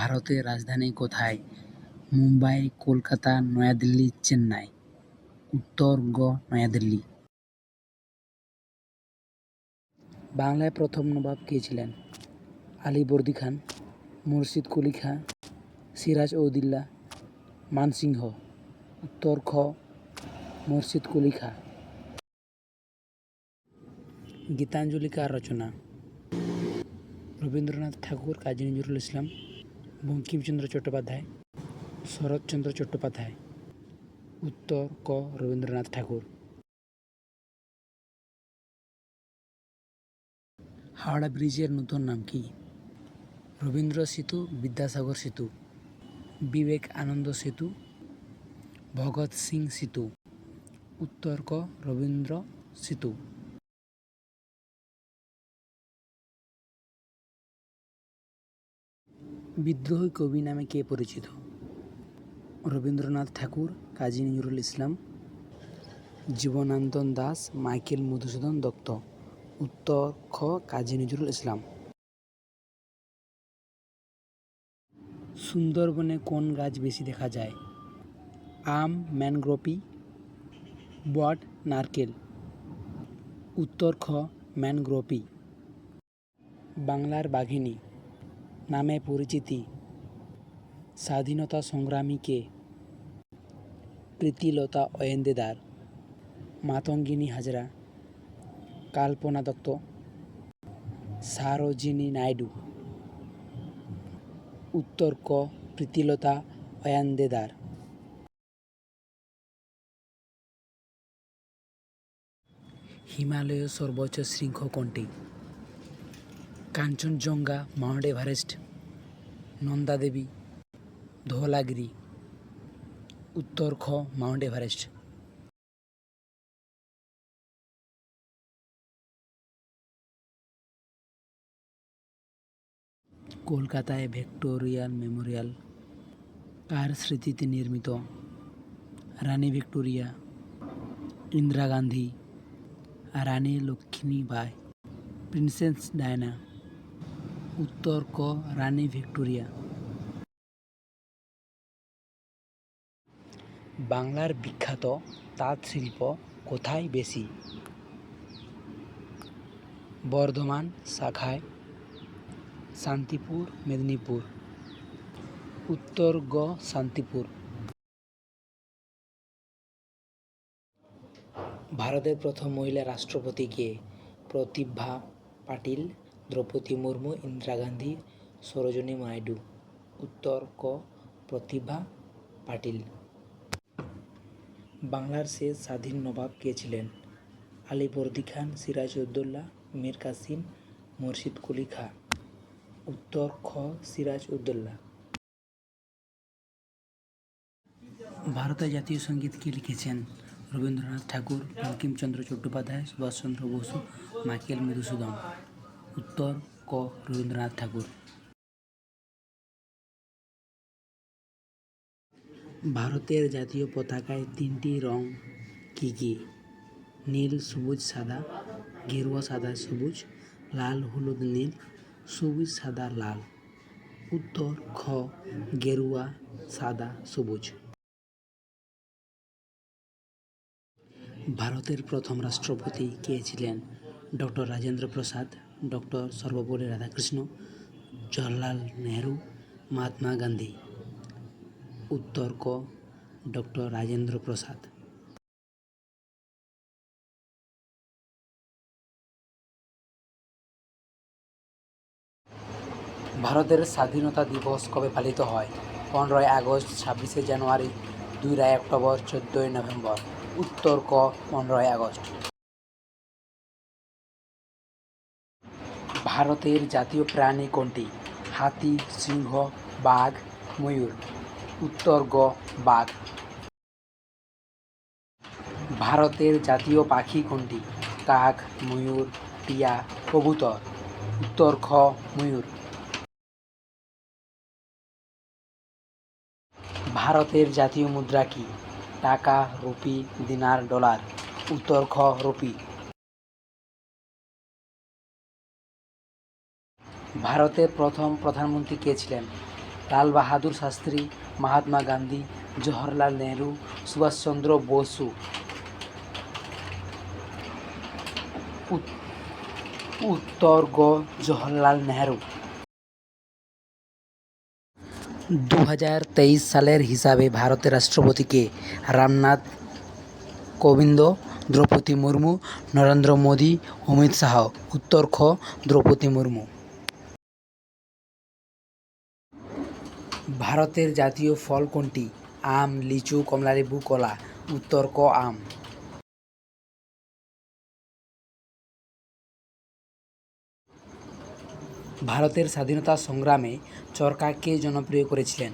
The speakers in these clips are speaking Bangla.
ভারতের রাজধানী কোথায়? মুম্বাই, কলকাতা, নয়াদিল্লি, চেন্নাই। উত্তর গ, নয়াদিল্লি। বাংলায় প্রথম নবাব কে ছিলেন? আলীবর্দী খান, মুর্শিদ কুলি খাঁ, সিরাজ উদ্দৌলা মানসিংহ। উত্তর খ, মুর্শিদ কুলি খাঁ। গীতাঞ্জলি কার রচনা? রবীন্দ্রনাথ ঠাকুর, কাজী নজরুল ইসলাম। বঙ্কিমচন্দ্র চট্টোপাধ্যায়, শরৎচন্দ্র চট্টোপাধ্যায়, উত্তর ক রবীন্দ্রনাথ ঠাকুর। হাওড়া ব্রিজের নতুন নাম কি? রবীন্দ্র সেতু, বিদ্যাসাগর সেতু, বিবেক আনন্দ সেতু, ভগৎ সিং সেতু, উত্তর ক রবীন্দ্র সেতু। বিদ্রোহী কবি নামে কে পরিচিত? রবীন্দ্রনাথ ঠাকুর, কাজী নজরুল ইসলাম জীবনানন্দন দাস, মাইকেল মধুসূদন দত্ত। উত্তর খ, কাজী নজরুল ইসলাম। সুন্দরবনে কোন গাছ বেশি দেখা যায়? আম ম্যানগ্রোপি বট, নারকেল। উত্তর খ ম্যানগ্রোপি বাংলার বাঘিনী। নামে পরিচিতি। স্বাধীনতা সংগ্রামীকে প্রীতিলতা অয়েন্দেদার, মাতঙ্গিনী হাজরা, কাল্পনা দত্ত, সারোজিনী নাইডু। উত্তর ক, প্রীতিলতা অয়ান্দেদার। হিমালয়ের সর্বোচ্চ শৃঙ্গ কোনটি কাঞ্চনজঙ্ঘা, মাউন্ট এভারেস্ট নন্দা দেবী ধোলাগিরি উত্তর খ মাউন্ট এভারেস্ট। কলকাতায় ভিক্টোরিয়াল মেমোরিয়াল, কার স্মৃতিতে নির্মিত? Rani Victoria, Indira Gandhi, Rani Lakshmibai Princess Diana. উত্তর ক, রানী ভিক্টোরিয়া। বাংলার বিখ্যাত তাঁত শিল্প কোথায় বেশি? বর্ধমান শাখায়, শান্তিপুর, মেদিনীপুর। উত্তর গ, শান্তিপুর। ভারতের প্রথম মহিলা রাষ্ট্রপতি কে? প্রতিভা পাটিল। দ্রৌপদী মুর্মু ইন্দিরা গান্ধী সরোজনী নাইডু উত্তর ক প্রতিভা পাটিল। বাংলার শেষ স্বাধীন নবাব কে ছিলেন? আলীবর্দী খান, সিরাজ উদ্দৌলা, মীর কাসিম মুর্শিদ কুলি খাঁ। উত্তর খ, সিরাজ উদ্দৌলা। ভারতের জাতীয় সংগীত কে লিখেছেন? রবীন্দ্রনাথ ঠাকুর, বঙ্কিমচন্দ্র চট্টোপাধ্যায়, সুভাষচন্দ্র বসু, মাইকেল মধুসূদন। উত্তর ক রবীন্দ্রনাথ ঠাকুর। ভারতের জাতীয় পতাকায় তিনটি রং কী কী? নীল, সবুজ, সাদা। গেরুয়া, সাদা, সবুজ। লাল, হলুদ, নীল। সবুজ, সাদা, লাল। উত্তর খ, গেরুয়া, সাদা, সবুজ। ভারতের প্রথম রাষ্ট্রপতি কে ছিলেন? ডক্টর রাজেন্দ্র প্রসাদ। ডক্টর সর্বপল্লী রাধাকৃষ্ণ, জওহরলাল নেহরু, মহাত্মা গান্ধী। উত্তর ক, ডক্টর রাজেন্দ্র প্রসাদ। ভারতের স্বাধীনতা দিবস কবে পালিত হয়? পনেরোই আগস্ট, ছাব্বিশে জানুয়ারি, দুই অক্টোবর, চোদ্দোই নভেম্বর। উত্তর ক, পনেরোই আগস্ট। ভারতের জাতীয় প্রাণী কোনটি? হাতি, সিংহ, বাঘ, ময়ূর। উত্তর গ, বাঘ। ভারতের জাতীয় পাখি কোনটি? কাক, ময়ূর, টিয়া, কবুতর। উত্তর খ, ময়ূর। ভারতের জাতীয় মুদ্রা কি? টাকা, রুপি, দিনার, ডলার। উত্তর খ, রুপি। ভারতের প্রথম প্রধানমন্ত্রী কে ছিলেন? লাল বাহাদুর শাস্ত্রী, মহাত্মা গান্ধী, জওহরলাল নেহরু, সুভাষচন্দ্র বসু। উত- উত্তর গ, জওহরলাল নেহরু। দু হাজার তেইশ সালের হিসাবে ভারতের রাষ্ট্রপতিকে রামনাথ কোবিন্দ, দ্রৌপদী মুর্মু, নরেন্দ্র মোদী, অমিত শাহ। উত্তর খ, দ্রৌপদী মুর্মু। ভারতের জাতীয় ফল কোনটি? আম, লিচু, কমলালেবু, কলা। উত্তর, ক, আম। ভারতের স্বাধীনতা সংগ্রামে চরকা কে জনপ্রিয় করেছিলেন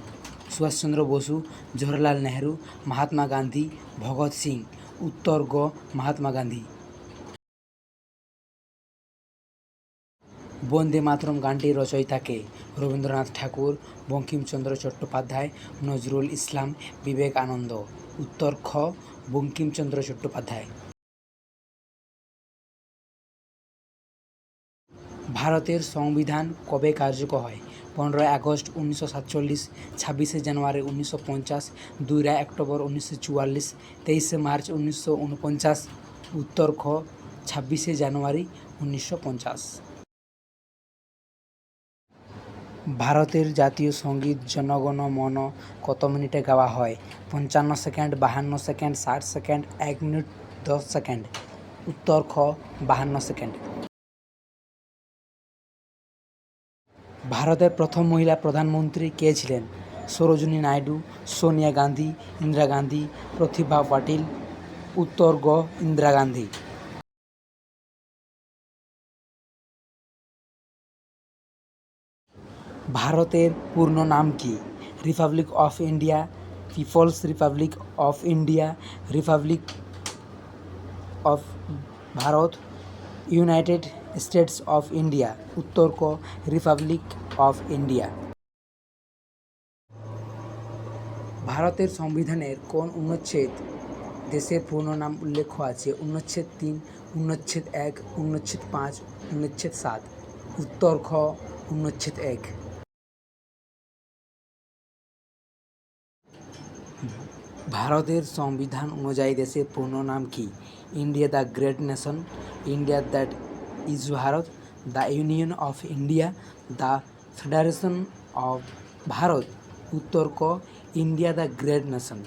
সুভাষচন্দ্র বসু, জওহরলাল নেহরু, মহাত্মা গান্ধী, ভগৎ সিং। উত্তর, গ, মহাত্মা গান্ধী। বন্দে মাতরম গানটির রচয়িতাকে রবীন্দ্রনাথ ঠাকুর, বঙ্কিমচন্দ্র চট্টোপাধ্যায়, নজরুল ইসলাম বিবেকানন্দ উত্তর খ, বঙ্কিমচন্দ্র চট্টোপাধ্যায়। ভারতের সংবিধান কবে কার্যকর হয়? পনেরোই আগস্ট উনিশশো সাতচল্লিশ, ছাব্বিশে জানুয়ারি উনিশশো পঞ্চাশ, দুইরা অক্টোবর উনিশশো চুয়াল্লিশ, তেইশে মার্চ উনিশশো উনপঞ্চাশ, উত্তর খ, ছাব্বিশে জানুয়ারি উনিশশো পঞ্চাশ। ভারতের জাতীয় সংগীত জনগণ মন কত মিনিটে গাওয়া হয়? পঞ্চান্ন সেকেন্ড, বাহান্ন সেকেন্ড, ষাট সেকেন্ড, এক মিনিট, দশ সেকেন্ড। উত্তর খ, বাহান্ন সেকেন্ড। ভারতের প্রথম মহিলা প্রধানমন্ত্রী কে ছিলেন? সরোজিনী নাইডু, সোনিয়া গান্ধী, ইন্দিরা গান্ধী, প্রতিভা পাটিল। উত্তর গ, ইন্দিরা গান্ধী। ভারতের পূর্ণ নাম কি? Republic of India People's Republic of India Republic of Bharat United States of India উত্তর ক রিপাবলিক অফ ইন্ডিয়া ভারতের সংবিধানের কোন অনুচ্ছেদ দেশের পূর্ণ নাম উল্লেখ আছে? অনুচ্ছেদ তিন, অনুচ্ছেদ এক, অনুচ্ছেদ পাঁচ, অনুচ্ছেদ সাত। উত্তর খ, অনুচ্ছেদ এক। ভারতের সংবিধান অনুযায়ী দেশের পূর্ণ নাম কি? India the great nation, India that is Bharat, the Union of India, the Federation of Bharat, উত্তর ক, ইন্ডিয়া দ্য গ্রেট নেশন।